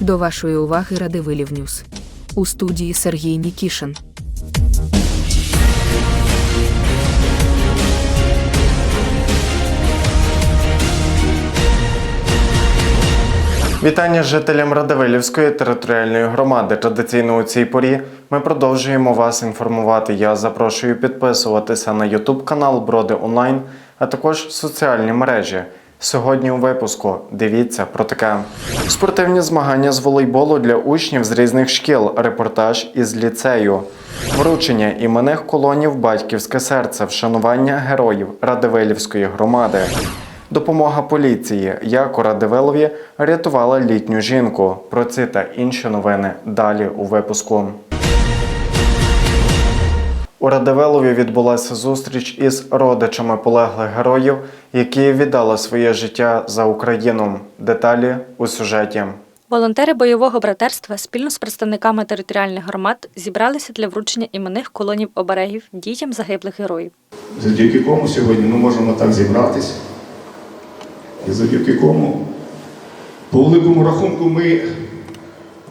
До вашої уваги Радивилів Ньюс. У студії Сергій Нікішин. Вітання жителям Радивилівської територіальної громади. Традиційно у цій порі ми продовжуємо вас інформувати. Я запрошую підписуватися на YouTube канал Броди Онлайн, а також соціальні мережі. Сьогодні у випуску дивіться про таке спортивні змагання з волейболу для учнів з різних шкіл. Репортаж із ліцею, вручення іменних колонів Батьківське серце, вшанування героїв Радивилівської громади. Допомога поліції, як у Радивилові рятувала літню жінку. Про ці та інші новини далі у випуску. У Радивилові відбулася зустріч із родичами полеглих героїв, які віддали своє життя за Україну. Деталі у сюжеті. Волонтери бойового братерства спільно з представниками територіальних громад зібралися для вручення іменних колонів оберегів дітям загиблих героїв. завдяки кому сьогодні ми можемо так зібратися. І завдяки кому, по великому рахунку, ми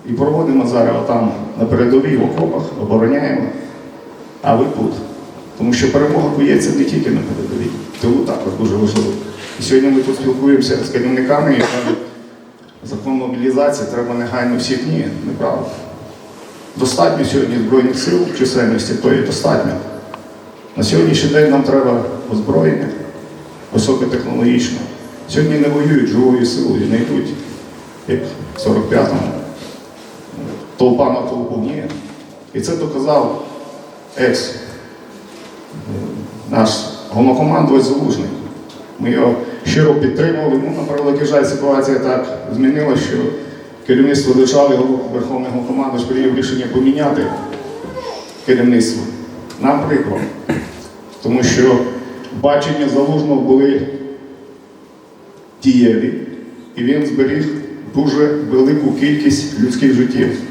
і проводимо зараз там на передовій в окопах, обороняємо, а ви тут. Тому що перемога боється не тільки на передовій, тому також дуже важливо. І сьогодні ми тут спілкуємося з керівниками і кажуть, закон мобілізації треба негайно всіх ні, неправда. Достатньо сьогодні Збройних сил чисельності, то і достатньо. На сьогоднішній день нам треба озброєння високотехнологічне. Сьогодні не воюють живою силою, не йдуть, як в 45-му. Толпа на толпу ні. І це доказав екс, наш головнокомандувач Залужний. Ми його щиро підтримували. Ну, на превеликий жаль, ситуація так змінилася, що керівництво держави, Верховний головнокомандувач прийняв рішення поміняти керівництво. Нам прикро, тому що бачення залужного були дієві, і він зберіг дуже велику кількість людських життів.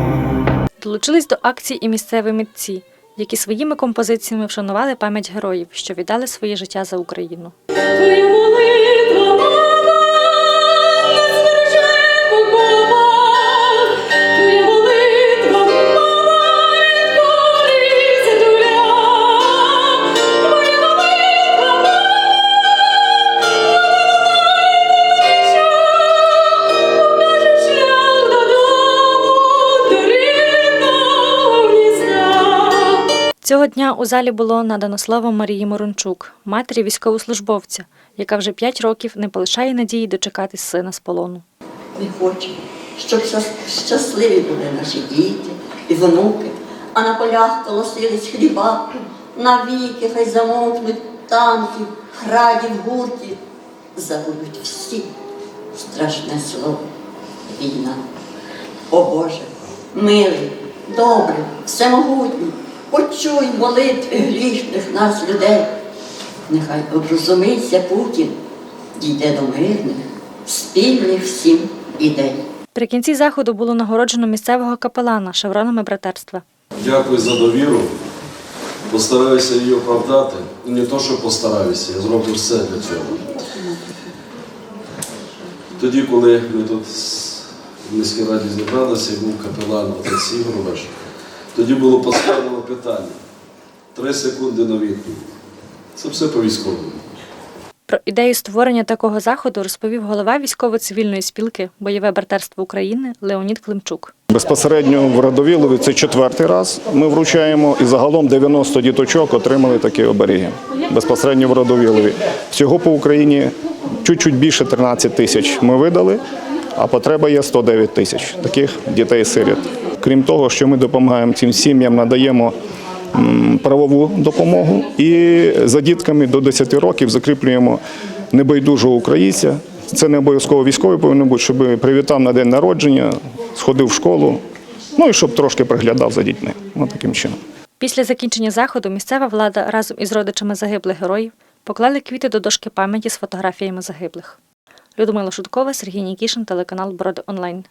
Долучились до акції і місцеві митці, які своїми композиціями вшанували пам'ять героїв, що віддали своє життя за Україну. Цього дня у залі було надано слово Марії Морончук, матері військовослужбовця, яка вже 5 років не полишає надії дочекатись сина з полону. Ми хочемо, щоб щасливі були наші діти і внуки, а на полях колосились хліба, навіки хай замовкнуть танків, градів, гуртів, забудуть всі страшне слово війна. О Боже, милий, добрий, всемогутній, почуй молитви грішних нас людей. Нехай оброзумиться Путін, дійде до мирних, спільних всім ідей. При кінці заходу було нагороджено місцевого капелана шевронами братерства. Дякую за довіру. Постараюся її оправдати. І не то, що постараюся, я зроблю все для цього. Тоді, коли ми тут в міській раді зібралися, був капелан отець Ігорович, тоді було поставлено питання. Три секунди на відповідь. Це все по військовому. Про ідею створення такого заходу розповів голова військово-цивільної спілки Бойове братерство України Леонід Климчук. Безпосередньо в Радовілові це четвертий раз ми вручаємо, і загалом 90 діточок отримали такі оберіги. Безпосередньо в Радовілові. Всього по Україні чуть-чуть більше 13 тисяч ми видали, а потреба є 109 тисяч таких дітей-сиріт. Крім того, що ми допомагаємо цим сім'ям, надаємо правову допомогу і за дітками до 10 років закріплюємо небайдужого українця. Це не обов'язково військовий повинен бути, щоб привітав на день народження, сходив в школу, ну і щоб трошки приглядав за дітьми. Ось таким чином. Після закінчення заходу місцева влада разом із родичами загиблих героїв поклали квіти до дошки пам'яті з фотографіями загиблих. Людмила Шуткова, Сергій Нікішин, телеканал Броди Онлайн.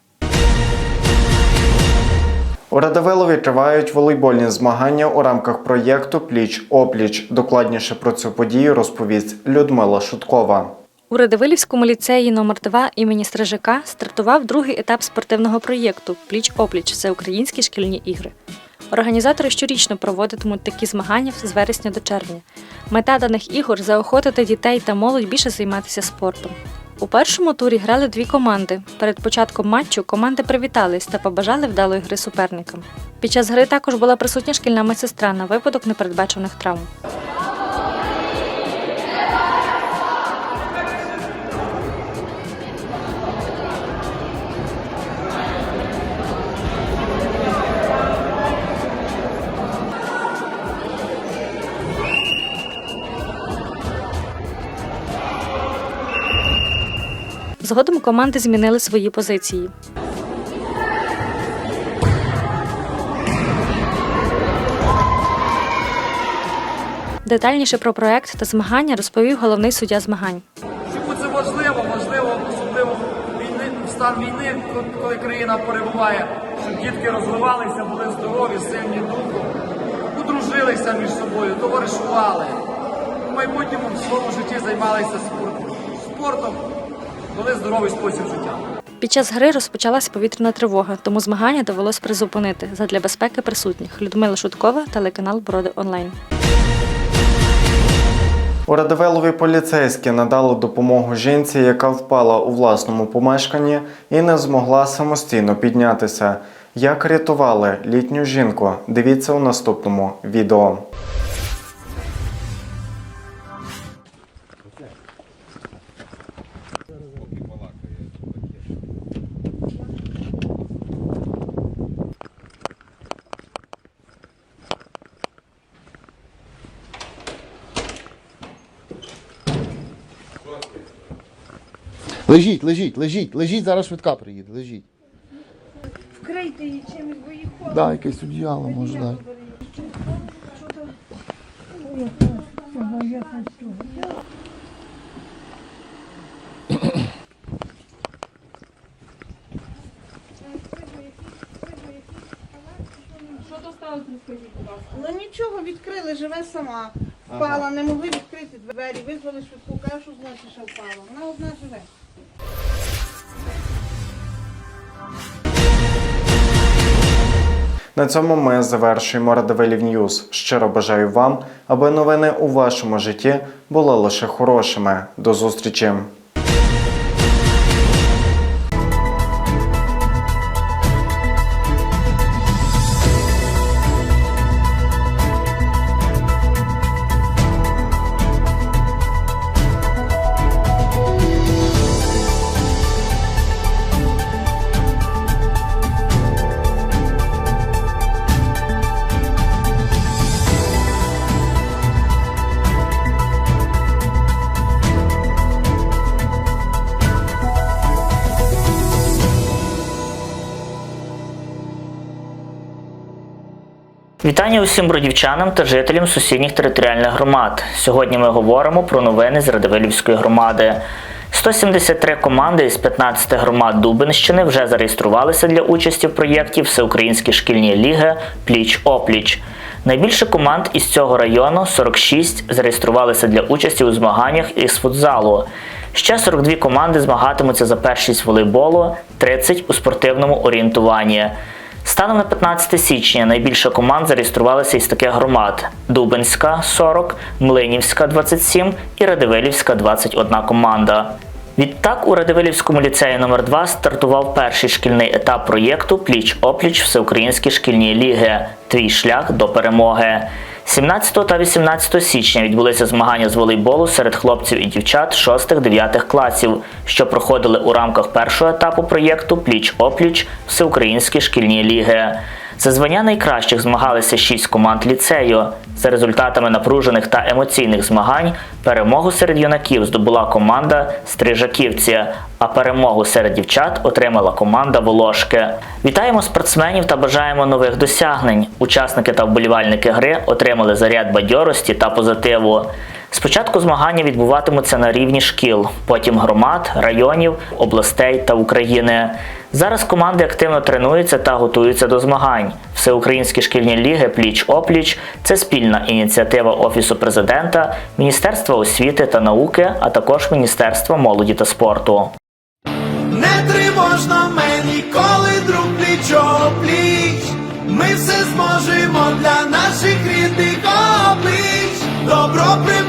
У Радивилові тривають волейбольні змагання у рамках проєкту Пліч опліч. Докладніше про цю подію розповість Людмила Шуткова. У Радивилівському ліцеї номер 2 імені Стражака стартував другий етап спортивного проєкту Пліч-опліч Всеукраїнські шкільні ігри. Організатори щорічно проводитимуть такі змагання з вересня до червня. Мета даних ігор заохотити дітей та молодь більше займатися спортом. У першому турі грали дві команди. Перед початком матчу команди привітались та побажали вдалої гри суперникам. Під час гри також була присутня шкільна медсестра на випадок непередбачених травм. Згодом команди змінили свої позиції. Детальніше про проект та змагання розповів головний суддя змагань. Чому це важливо? Важливо, особливо війни, в стан війни, коли країна перебуває, щоб дітки розвивалися, були здорові, сильні духом, подружилися між собою, товаришували. В майбутньому в своєму житті займалися спортом. Вели здоровий спосіб життя. Під час гри розпочалась повітряна тривога, тому змагання довелось призупинити задля безпеки присутніх. Людмила Шуткова, телеканал Броди Онлайн. У Радивилові поліцейські надали допомогу жінці, яка впала у власному помешканні і не змогла самостійно піднятися. Як рятували літню жінку? Дивіться у наступному відео. Лежіть, лежіть, лежіть, лежіть, зараз швидка приїде, лежіть. Вкрийте її чимось, бо їх Да, якесь одіяло може дати. Що то сталося, розкажіть, будь ласка. Ну нічого, відкрили, живе сама. Впала, не могли відкрити двері, визвали швидку, кажу, що значить, що впала. Вона одна живе. На цьому ми завершуємо Радивилів Ньюз. Щиро бажаю вам, аби новини у вашому житті були лише хорошими. До зустрічі! Вітання усім бродівчанам та жителям сусідніх територіальних громад. Сьогодні ми говоримо про новини з Радивилівської громади. 173 команди із 15 громад Дубинщини вже зареєструвалися для участі в проєкті Всеукраїнські шкільні ліги Пліч-опліч. Найбільше команд із цього району 46 зареєструвалися для участі у змаганнях із футзалу. Ще 42 команди змагатимуться за першість волейболу, 30 у спортивному орієнтуванні. Станом на 15 січня найбільше команд зареєструвалися із таких громад: Дубинська 40, Млинівська 27 і Радивилівська 21 команда. Відтак у Радивилівському ліцеї номер 2 стартував перший шкільний етап проєкту Пліч-опліч Всеукраїнські шкільні ліги. Твій шлях до перемоги. 17 та 18 січня відбулися змагання з волейболу серед хлопців і дівчат 6-9 класів, що проходили у рамках першого етапу проєкту Пліч-опліч Всеукраїнські шкільні ліги. За звання найкращих змагалися шість команд ліцею. За результатами напружених та емоційних змагань перемогу серед юнаків здобула команда Стрижаківці, а перемогу серед дівчат отримала команда Волошки. Вітаємо спортсменів та бажаємо нових досягнень. Учасники та вболівальники гри отримали заряд бадьорості та позитиву. Спочатку змагання відбуватимуться на рівні шкіл, потім громад, районів, областей та України. Зараз команди активно тренуються та готуються до змагань. Всеукраїнські шкільні ліги Пліч-опліч це спільна ініціатива Офісу президента, Міністерства освіти та науки, а також Міністерства молоді та спорту. Не тривожно мені, коли друг пліч пліч. Ми все зможемо для наших рідних облич. Добро примножимо,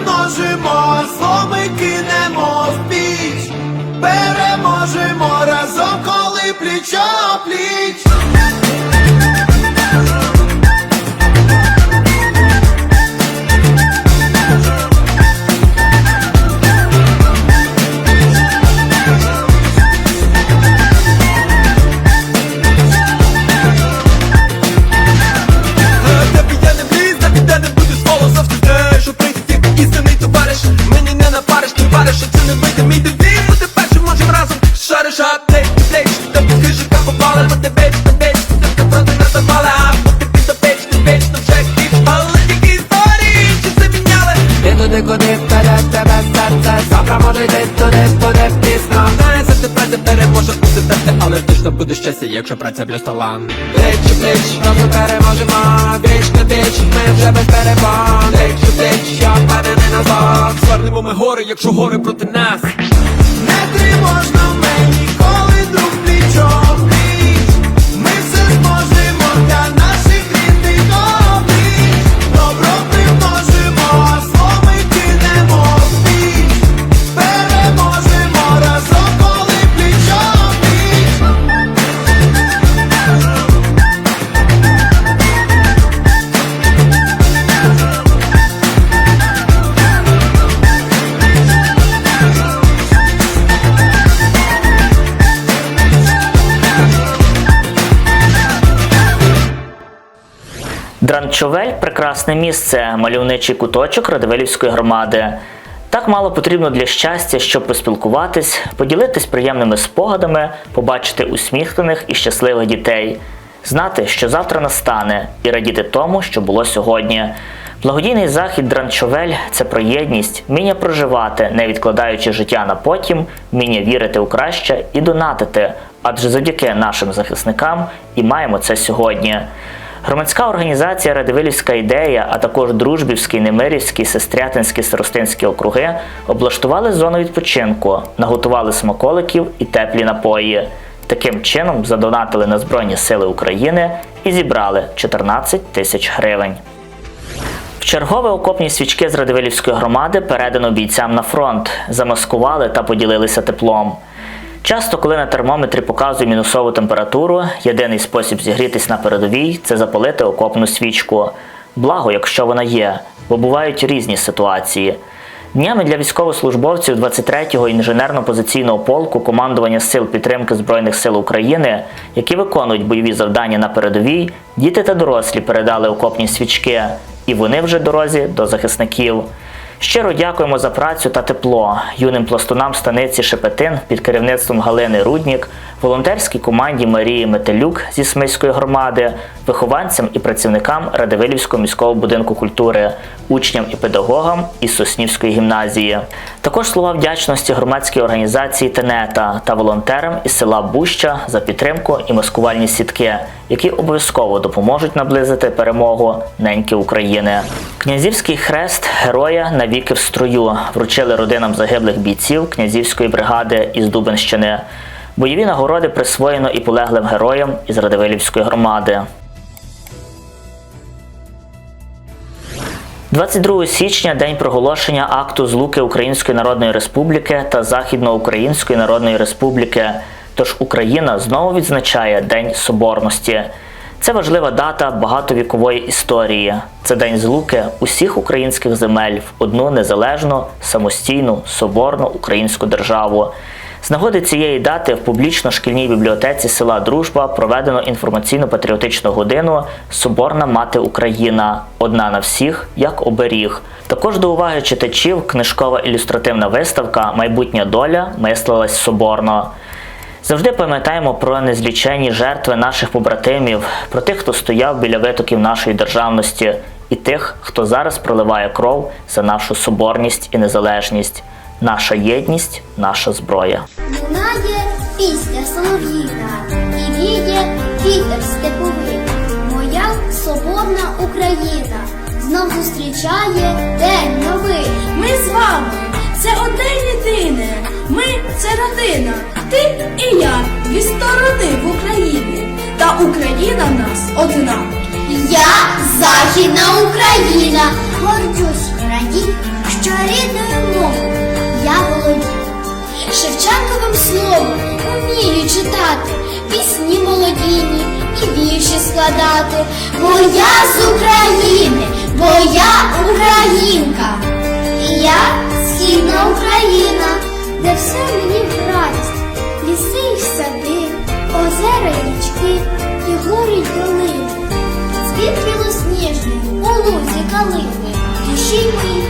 коли якщо праця плюс талант Плеч, плеч, разом переможемо Віч на віч, ми вже без перепон Плеч, плеч, я впевнений назад Звернемо ми гори, якщо гори проти нас прекрасне місце, мальовничий куточок Радивилівської громади. Так мало потрібно для щастя, щоб поспілкуватись, поділитись приємними спогадами, побачити усміхнених і щасливих дітей, знати, що завтра настане, і радіти тому, що було сьогодні. Благодійний захід Дранчовель це про єдність, вміння проживати, не відкладаючи життя на потім, вміння вірити у краще і донатити. Адже завдяки нашим захисникам і маємо це сьогодні. Громадська організація Радивилівська ідея, а також Дружбівський, Немирівський, Сестрятинський, Старостинські округи облаштували зону відпочинку, наготували смаколиків і теплі напої. Таким чином задонатили на Збройні Сили України і зібрали 14 тисяч гривень. Чергове окопні свічки з Радивилівської громади передано бійцям на фронт, замаскували та поділилися теплом. Часто, коли на термометрі показує мінусову температуру, єдиний спосіб зігрітись на передовій це запалити окопну свічку. Благо, якщо вона є, бо бувають різні ситуації. Днями для військовослужбовців 23-го інженерно-позиційного полку командування Сил підтримки Збройних сил України, які виконують бойові завдання на передовій, діти та дорослі передали окопні свічки, і вони вже дорозі до захисників. Щиро дякуємо за працю та тепло. Юним пластунам станиці Шепетин під керівництвом Галини Руднік, волонтерській команді Марії Метелюк зі Смиської громади, вихованцям і працівникам Радивилівського міського будинку культури, учням і педагогам із Соснівської гімназії. Також слова вдячності громадській організації Тенета та волонтерам із села Буща за підтримку і маскувальні сітки, які обов'язково допоможуть наблизити перемогу неньки України. Князівський хрест героя навіки в строю вручили родинам загиблих бійців князівської бригади із Дубенщини. Бойові нагороди присвоєно і полеглим героям із Радивилівської громади. 22 січня день проголошення акту злуки Української Народної Республіки та Західноукраїнської Народної Республіки. Тож Україна знову відзначає День Соборності. Це важлива дата багатовікової історії. Це день злуки усіх українських земель в одну незалежну, самостійну, соборну українську державу. З нагоди цієї дати в публічно-шкільній бібліотеці села Дружба проведено інформаційно-патріотичну годину Соборна мати Україна. Одна на всіх, як оберіг. Також до уваги читачів книжкова ілюстративна виставка Майбутня доля мислилась соборно. Завжди пам'ятаємо про незліченні жертви наших побратимів, про тих, хто стояв біля витоків нашої державності, і тих, хто зараз проливає кров за нашу соборність і незалежність. Наша єдність, наша зброя. Лунає пісня солов'їна, і віє вітер степовий. Моя соборна Україна знов зустрічає день новий. Ми з вами, це одне єдине. Ми це родина, ти і я, дві сторони в Україні. Та Україна в нас одна. Я Західна Україна, гордюсь, радій, що рідною мовою я володію. Шевченковим словом умію читати, пісні молодійні і вірші складати. Бо я з України, бо я українка. І я східна Україна, де все мені в радість, ліси й сади, озера й річки, і гори й долини. Цвіт білосніжний у лузі калини, душі мої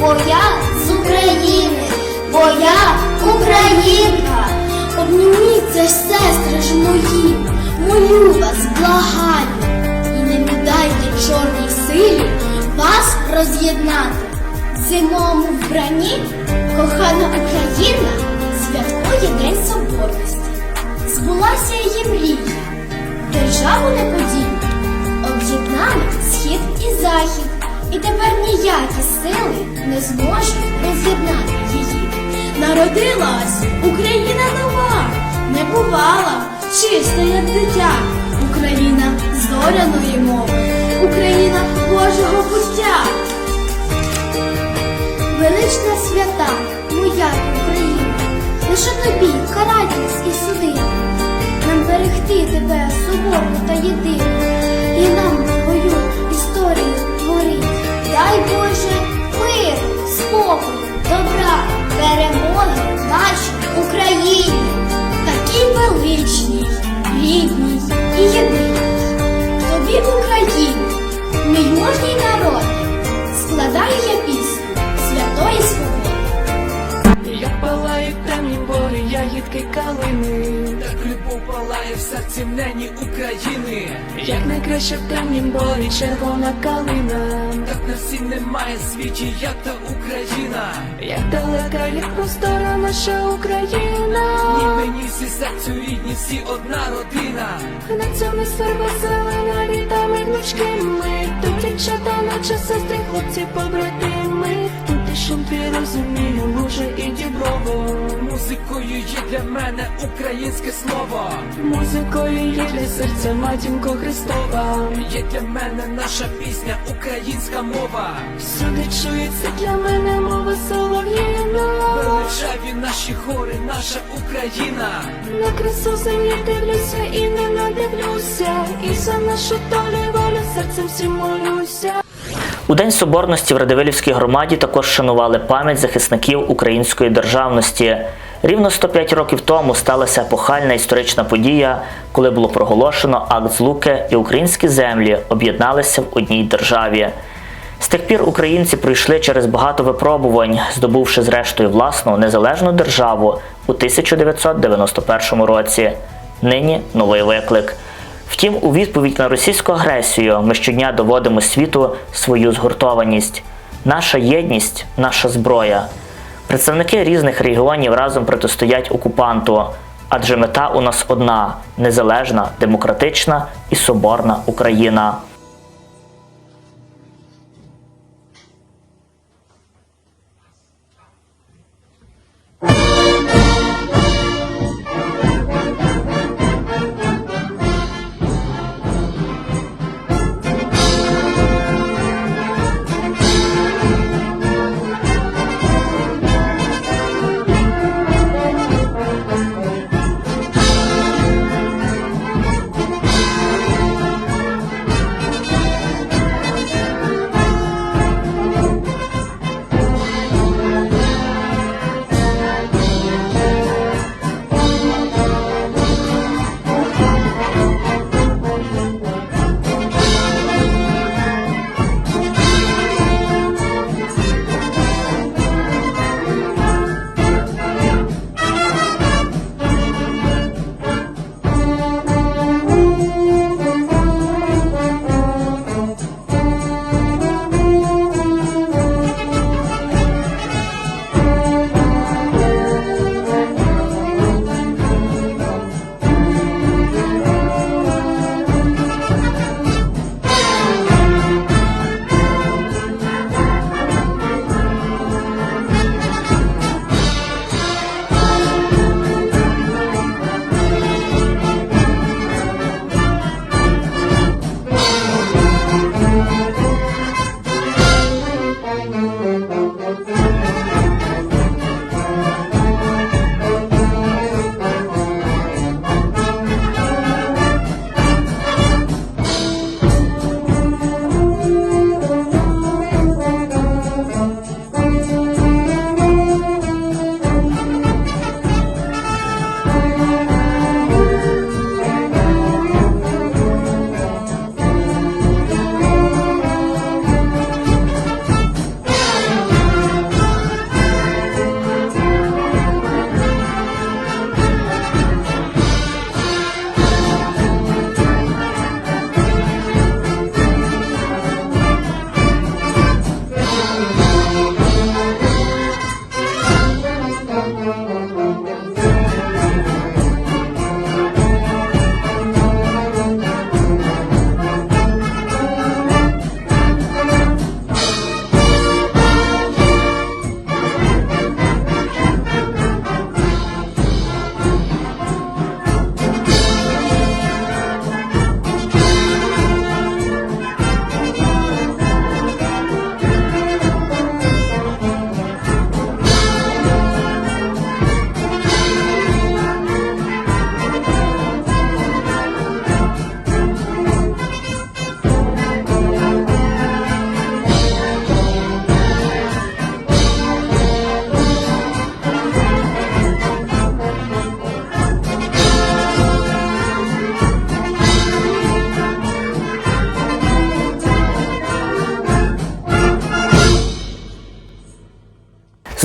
бо я з України, бо я українка. Обніміться, сестри ж мої, молю вас, благаю, і не дайте чорній силі вас роз'єднати. В Зимовому вбранні кохана Україна святкує День Соборності. Збулася її мрія, державу неподільну, об'єднали схід і захід, і тепер ніякі сили не зможуть роз'єднати її. Народилась Україна нова, не бувала, чиста, як дитя. Україна зоряної мови, Україна Божого буття. Велична свята, моя Україна, лише тобі карательські суди, і єдиній. Тобі Україні, мій мужній народ, складаю я пісню святої свободи. Як палають темні бори, ягідки калини, так любов палає в серці в нені України. Як найкраще в темнім борі червона калина, так на всі немає світі, як та Україна. Як далека, як простора наша Україна. Ні мені всі серцю рідні, всі одна родина. На цьому сфер зелена, літами внучки ми. Тут дівчата, наче сестри, хлопці, побратими. Тут і шум твій розумію, луже і діброво. Музикою є для мене українське слово. Музикою є для серця матінко Христова. Є для мене наша пісня, українська мова. Всюди чується для мене мова солов'їна. Величаві наші хори, наша Україна. На красу землі дивлюся і не надивлюся. І за нашу долю волю серцем всім молюся. У День Соборності в Радивилівській громаді також шанували пам'ять захисників української державності. Рівно 105 років тому сталася епохальна історична подія, коли було проголошено акт злуки і українські землі об'єдналися в одній державі. З тих пір українці пройшли через багато випробувань, здобувши зрештою власну незалежну державу у 1991 році. Нині новий виклик. Втім, у відповідь на російську агресію ми щодня доводимо світу свою згуртованість. Наша єдність, наша зброя. Представники різних регіонів разом протистоять окупанту, адже мета у нас одна незалежна, демократична і соборна Україна.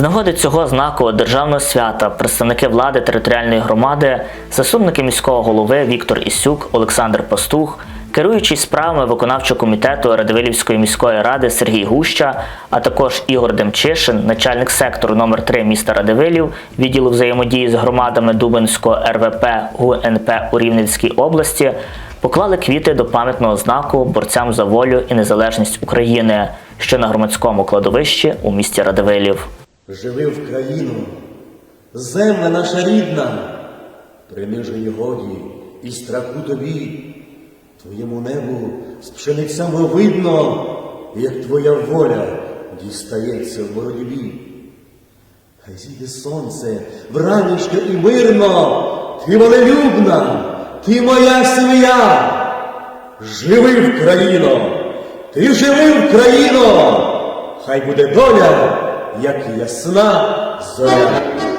Нагоди цього знакового державного свята представники влади територіальної громади, заступники міського голови Віктор Ісюк, Олександр Пастух, керуючий справами виконавчого комітету Радивилівської міської ради Сергій Гуща, а також Ігор Демчишин, начальник сектору номер 3 міста Радивилів, відділу взаємодії з громадами Дубинського РВП ГУНП у Рівненській області, поклали квіти до пам'ятного знаку борцям за волю і незалежність України, що на громадському кладовищі у місті Радивилів. Живи в країну, земля наша рідна, принижені годі і страху тобі, твоєму небу з пшеницями видно, як твоя воля дістається в боротьбі. Хай зійде сонце вранішньо і мирно, ти волелюбна, ти моя сім'я. Живи в країно, ти живи в країно, хай буде доля, як ясна зоря.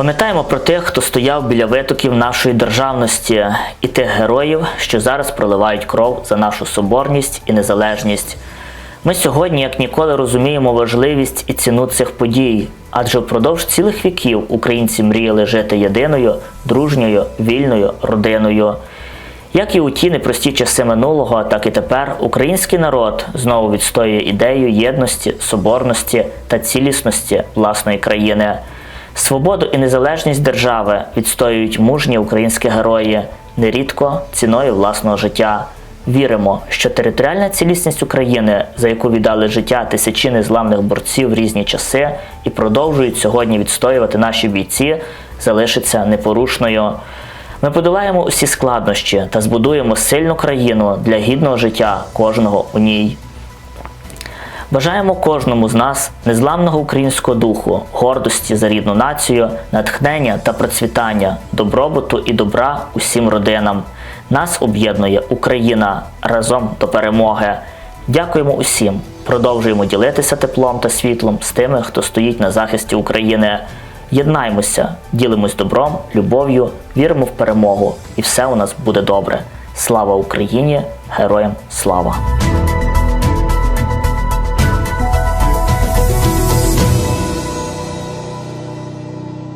Пам'ятаємо про тих, хто стояв біля витоків нашої державності, і тих героїв, що зараз проливають кров за нашу соборність і незалежність. Ми сьогодні, як ніколи, розуміємо важливість і ціну цих подій, адже впродовж цілих віків українці мріяли жити єдиною, дружньою, вільною родиною. Як і у ті непрості часи минулого, так і тепер український народ знову відстоює ідею єдності, соборності та цілісності власної країни. Свободу і незалежність держави відстоюють мужні українські герої, нерідко ціною власного життя. Віримо, що територіальна цілісність України, за яку віддали життя тисячі незламних борців в різні часи і продовжують сьогодні відстоювати наші бійці, залишиться непорушною. Ми подолаємо усі складнощі та збудуємо сильну країну для гідного життя кожного у ній. Бажаємо кожному з нас незламного українського духу, гордості за рідну націю, натхнення та процвітання, добробуту і добра усім родинам. Нас об'єднує Україна разом до перемоги. Дякуємо усім. Продовжуємо ділитися теплом та світлом з тими, хто стоїть на захисті України. Єднаймося, ділимось добром, любов'ю, віримо в перемогу, і все у нас буде добре. Слава Україні! Героям слава!